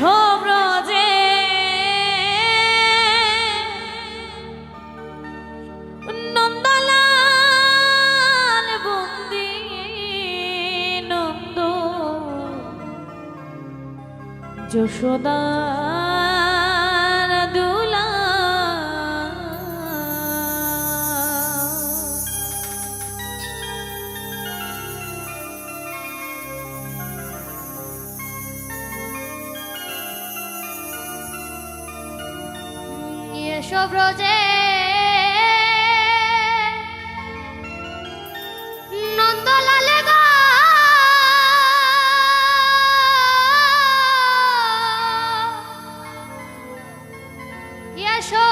এসো ব্রজে নন্দলাল বন্দি নন্দ। যশোদার এসো নন্দলালে গা। এসো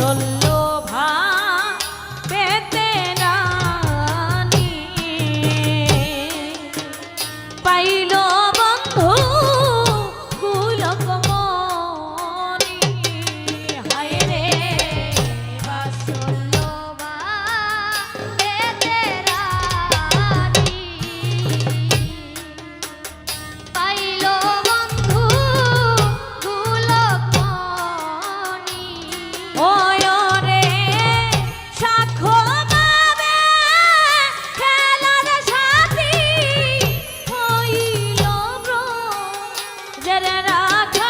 চললে Maka